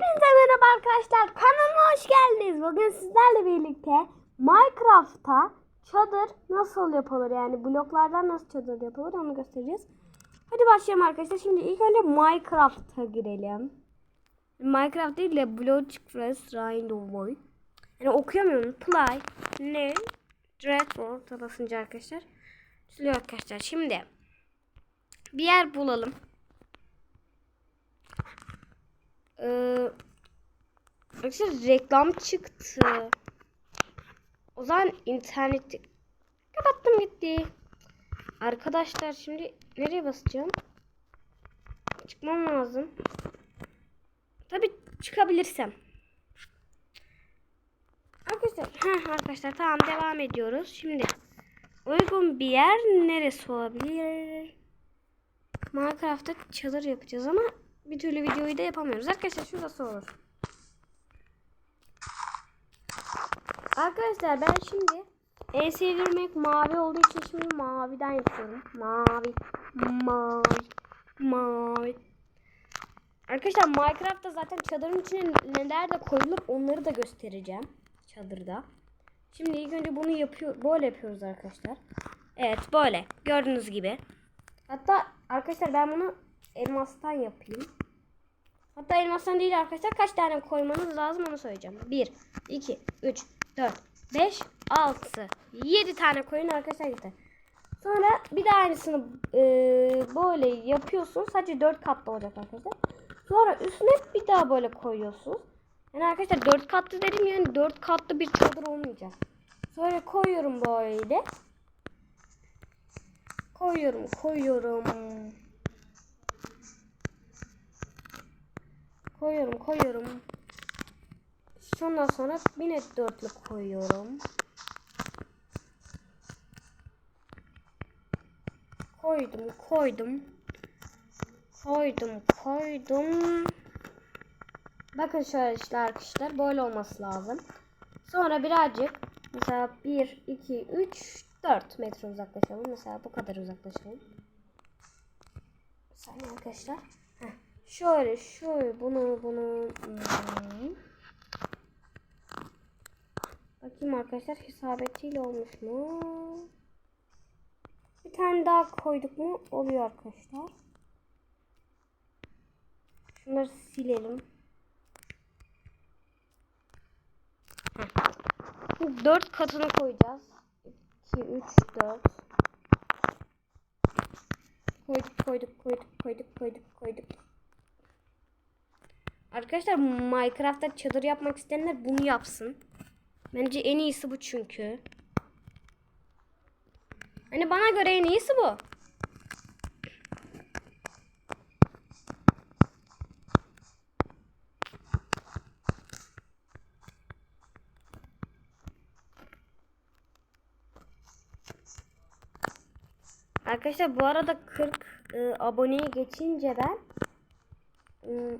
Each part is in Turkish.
Hepinize merhaba arkadaşlar. Kanalıma hoş geldiniz. Bugün sizlerle birlikte Minecraft'ta çadır nasıl yapılır yani bloklardan nasıl çadır yapılır onu göstereceğiz. Hadi başlayalım arkadaşlar. Şimdi ilk önce Minecraft'a girelim. Minecraft değil de Blockcraft Rainbow. Yani okuyamıyorum. Play, ne, Dreadful basınca arkadaşlar. Söylüyor arkadaşlar. Şimdi bir yer bulalım. Ee, arkadaşlar reklam çıktı. O zaman interneti kapattım gitti. Arkadaşlar şimdi nereye basacağım? Çıkmam lazım. Tabi çıkabilirsem. Arkadaşlar, heh, arkadaşlar tamam devam ediyoruz. Şimdi uygun bir yer neresi olabilir? Minecraft'ta çadır yapacağız ama bir türlü videoyu da yapamıyoruz. Arkadaşlar şurası olur. Arkadaşlar ben şimdi en sevdiğim renk mavi olduğu için şimdi maviden yapıyorum. Mavi, mavi, mavi. Arkadaşlar Minecraft'ta zaten çadırın içine neler de koyulur onları da göstereceğim çadırda. Şimdi ilk önce bunu yapıyor, böyle yapıyoruz arkadaşlar. Evet böyle gördüğünüz gibi. Hatta arkadaşlar ben bunu elmastan yapayım. Hatta elmastan değil arkadaşlar kaç tane koymanız lazım onu söyleyeceğim. 1, 2, 3, 4, 5, 6, 7 tane koyun arkadaşlar yeter. Sonra bir de aynısını e, böyle yapıyorsunuz. Sadece 4 katlı olacak arkadaşlar. Sonra üstüne bir daha böyle koyuyorsunuz. Yani arkadaşlar 4 katlı dedim yani 4 katlı bir çadır olmayacak. Sonra koyuyorum böyle. Koyuyorum, koyuyorum. Koyuyorum, koyuyorum. Ondan sonra yine dörtlü koyuyorum. Koydum, koydum. Koydum, koydum. Bakın şöyle işte arkadaşlar böyle olması lazım. Sonra birazcık mesela 1, 2, 3, 4 metre uzaklaşalım. Mesela bu kadar uzaklaşalım. Saniye arkadaşlar. Heh. Şöyle şöyle bunu bunu hmm. Bakayım arkadaşlar isabetiyle olmuş mu? Bir tane daha koyduk mu oluyor arkadaşlar. Şunları silelim. Heh. 4 katını koyacağız. 2, 3, 4. Koyduk, koyduk, koyduk, koyduk, koyduk, koyduk. Arkadaşlar Minecraft'ta çadır yapmak isteyenler bunu yapsın. Bence en iyisi bu çünkü. Hani bana göre en iyisi bu. Arkadaşlar bu arada 40 e, aboneye geçince ben e,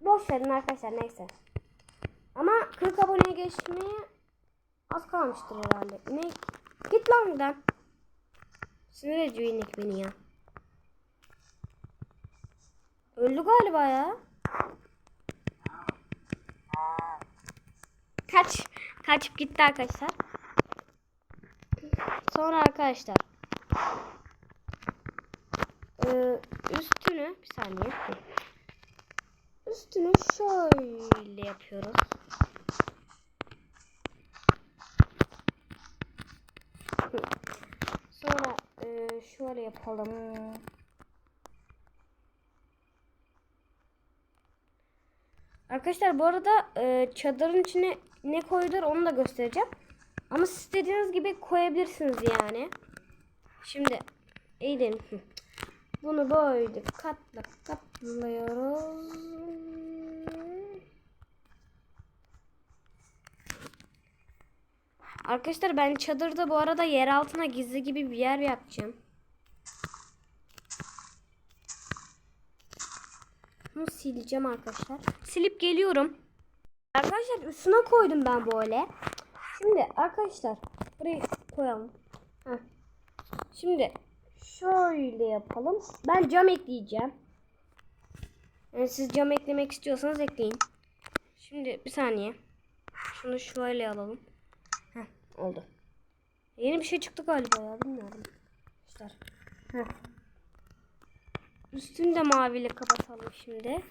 boş verin arkadaşlar neyse. Ama 40 aboneye geçmeye az kalmıştır herhalde. İnek git lan buradan. Sinir ediyor inek beni ya. Öldü galiba ya. Kaç. Kaçıp gitti arkadaşlar. Sonra arkadaşlar. Ee, üstünü bir saniye. Üstünü şöyle yapıyoruz. Sonra e, şöyle yapalım. Arkadaşlar bu arada e, çadırın içine ne koyulur onu da göstereceğim. Ama siz istediğiniz gibi koyabilirsiniz yani. Şimdi eğlenin. Bunu böyle katla katlıyoruz. Arkadaşlar ben çadırda bu arada yer altına gizli gibi bir yer yapacağım. Bunu sileceğim arkadaşlar. Silip geliyorum. Arkadaşlar üstüne koydum ben böyle. Şimdi arkadaşlar burayı koyalım. Heh. Şimdi şöyle yapalım. Ben cam ekleyeceğim. Yani siz cam eklemek istiyorsanız ekleyin. Şimdi bir saniye. Şunu şöyle alalım. Oldu. Yeni bir şey çıktı galiba ya bilmiyorum. Heh. Üstünü de maviyle kapatalım şimdi.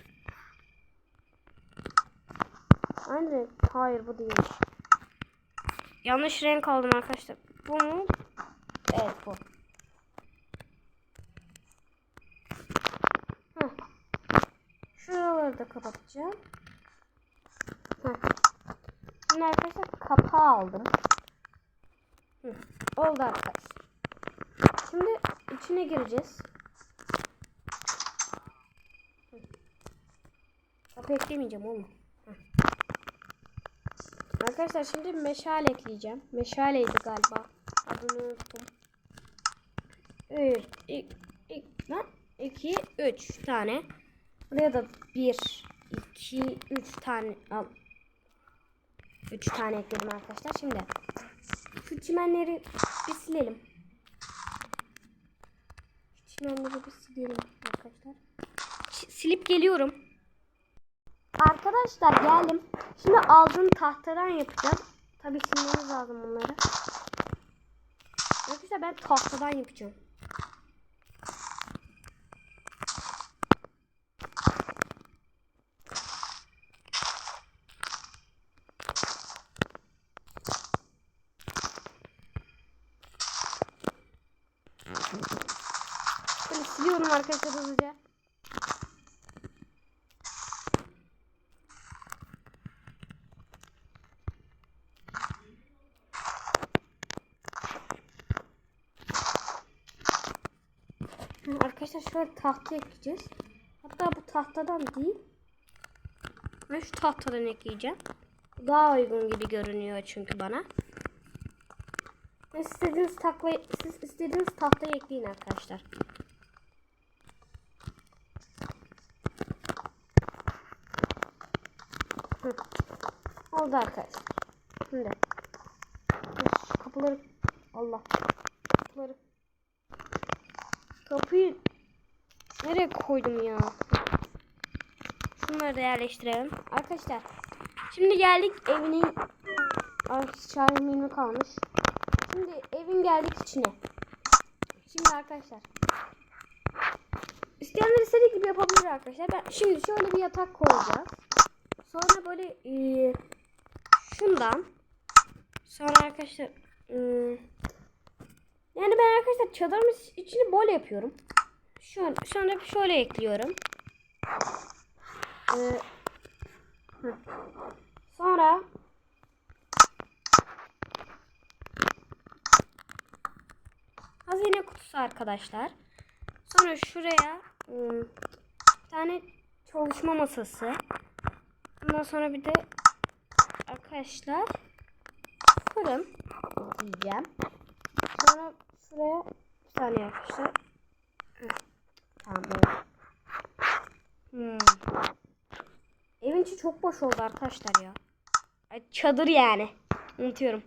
Aynı. Hayır bu değil. Yanlış renk aldım arkadaşlar. Bu mu? Evet bu. Heh. Şuraları da kapatacağım. Heh. Şimdi arkadaşlar kapağı aldım. Oldu arkadaşlar. Şimdi içine gireceğiz. Kapı eklemeyeceğim oğlum. Arkadaşlar şimdi meşale ekleyeceğim. Meşaleydi galiba. Adını unuttum. 1, 2, 3 tane. Buraya da 1, 2, 3 tane al. 3 tane ekledim arkadaşlar. Şimdi çimenleri bir silelim. Çimenleri bir silelim arkadaşlar. Ş- silip geliyorum. Arkadaşlar geldim. Şimdi aldığım tahtadan yapacağım. Tabii silmemiz lazım bunları. Arkadaşlar ben tahtadan yapacağım. Böyle siliyorum arkadaşlar hızlıca. Hı, Arkadaşlar şöyle tahta ekleyeceğiz. Hatta bu tahtadan değil. Ben şu tahtadan ekleyeceğim. Daha uygun gibi görünüyor çünkü bana. İstediğiniz, takla, siz istediğiniz tahtayı ekleyin arkadaşlar. Hı. Oldu arkadaşlar. Şimdi. Kapıları Allah. Kapıları. Kapıyı nereye koydum ya? Şunları da yerleştirelim. Arkadaşlar. Şimdi geldik evinin Ay Şahin'in kalmış. Şimdi evin geldik içine. Şimdi arkadaşlar. İsteyenler istediği gibi yapabilir arkadaşlar. Ben şimdi şöyle bir yatak koyacağız. Sonra böyle eee, şundan sonra arkadaşlar eee, yani ben arkadaşlar çadırımın içini bol yapıyorum. Şöyle, sonra şöyle ekliyorum. Hı. sonra hazine kutusu arkadaşlar. Sonra şuraya ıı, bir tane çalışma masası. Ondan sonra bir de arkadaşlar fırın diyeceğim. Sonra şuraya bir saniye arkadaşlar. Tamam. Hmm. Evin içi çok boş oldu arkadaşlar ya. Çadır yani. Unutuyorum.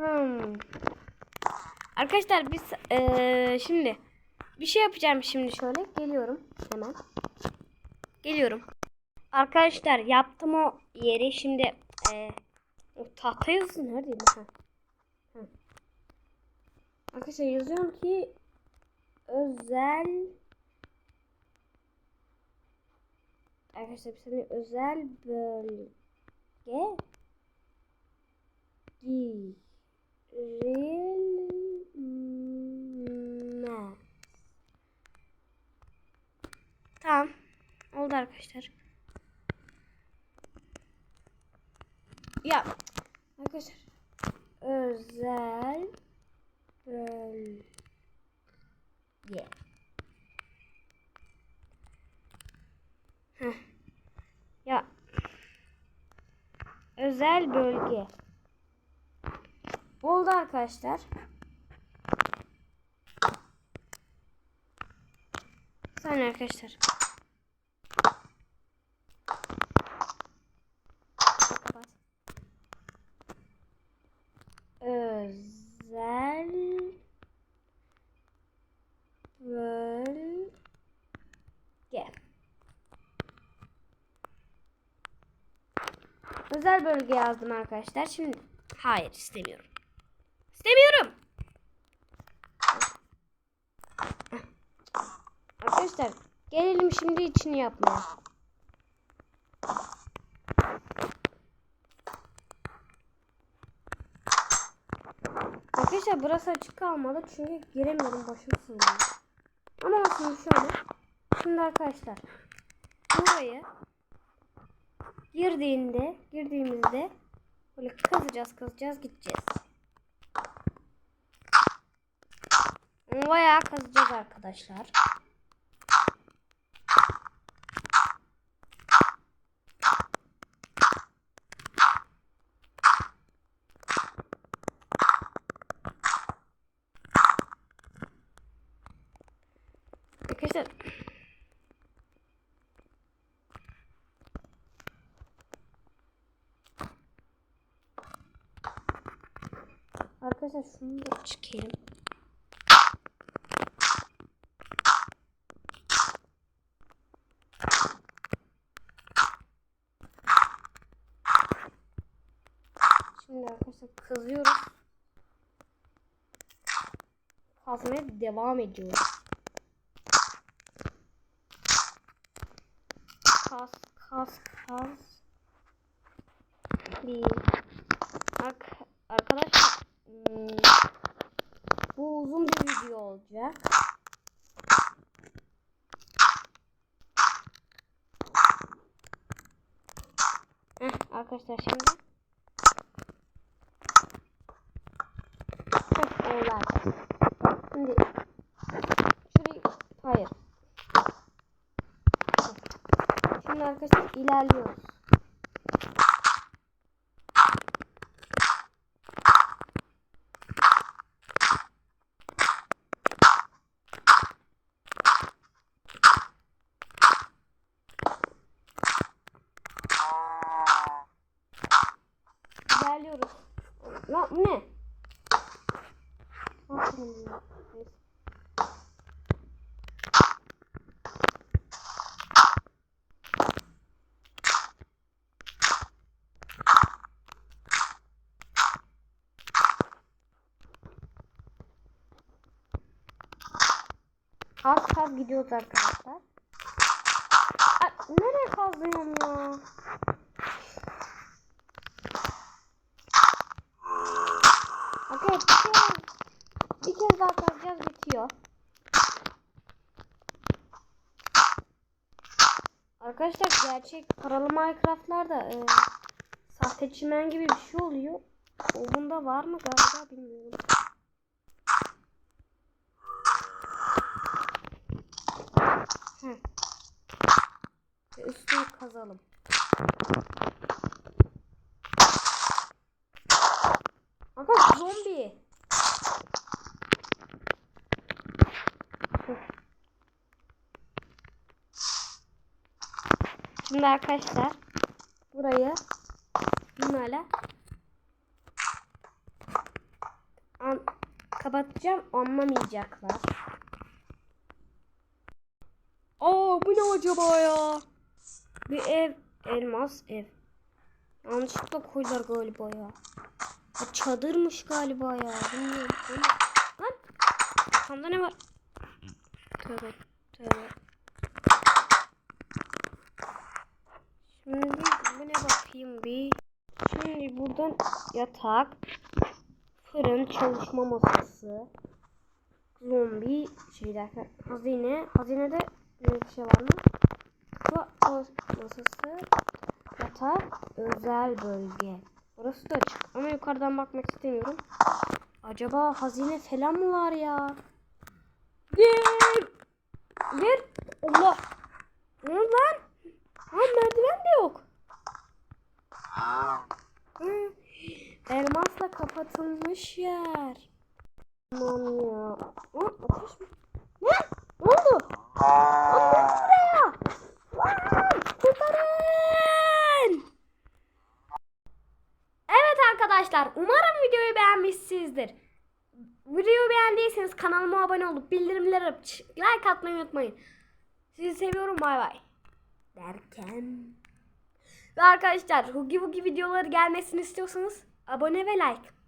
Hmm. Arkadaşlar biz eee, şimdi bir şey yapacağım şimdi şöyle. Geliyorum hemen. Geliyorum. Arkadaşlar yaptım o yeri. Şimdi eee o tahta yazısı neredeydi? Ha. Arkadaşlar yazıyorum ki özel Arkadaşlar bir saniye özel bölge girilmez. Tamam. Oldu arkadaşlar. Ya arkadaşlar özel bölge Heh. Ya özel bölge bu oldu arkadaşlar. Saniye arkadaşlar. Özel bölge. Özel bölge yazdım arkadaşlar. Şimdi hayır istemiyorum. İstemiyorum. Arkadaşlar gelelim şimdi içini yapmaya. Arkadaşlar burası açık kalmalı çünkü giremiyorum başım sığmıyor. Ama olsun şöyle. Şimdi arkadaşlar burayı girdiğinde girdiğimizde böyle kazacağız kazacağız gideceğiz. Bayağı kazacağız arkadaşlar. Arkadaşlar Arkadaşlar şunu da çıkayım. Arkadaşlar kızıyoruz. Kazmaya devam ediyoruz. Kas kas. Bir. Ark arkadaşlar hmm, bu uzun bir video olacak. Heh, arkadaşlar şimdi Artık. Şimdi şurayı hayır. Şimdi arkadaşlar ilerliyoruz. İlerliyoruz. Ne? Az kaz gidiyoruz arkadaşlar. Ay, nereye kazıyorum ya? Bir kez daha kazacağız bitiyor. Arkadaşlar gerçek paralı Minecraft'larda e, sahte çimen gibi bir şey oluyor. O bunda var mı galiba bilmiyorum. Heh. Ve Üstünü kazalım. Aga zombi. Şimdi arkadaşlar burayı bunlarla an kapatacağım anlamayacaklar. Aa bu ne acaba ya? Bir ev elmas ev. Yanlışlıkla koydular galiba ya. Ya çadırmış galiba ya. Bilmiyorum. Lan. Arkamda ne var? Tövbe. Tövbe. Bu ne bakayım bir. Şimdi buradan yatak. Fırın, çalışma masası. Zombi şey derken hazine. Hazinede bir şey var mı? Bu masası. Yatak. Özel bölge. Burası da açık ama yukarıdan bakmak istemiyorum. Acaba hazine falan mı var ya? Gel. Gel. Allah. Ne lan? Ha merdiven de yok. Hı. Elmasla kapatılmış yer. Aman ya. Aa, ateş mi? Ne? Ne oldu? Buraya? Aa, kurtarın. Evet arkadaşlar umarım videoyu beğenmişsinizdir. Videoyu beğendiyseniz kanalıma abone olup bildirimleri açıp like atmayı unutmayın. Sizi seviyorum bay bay. Derken Ve arkadaşlar Hugi Bugi videoları gelmesini istiyorsanız abone ve like.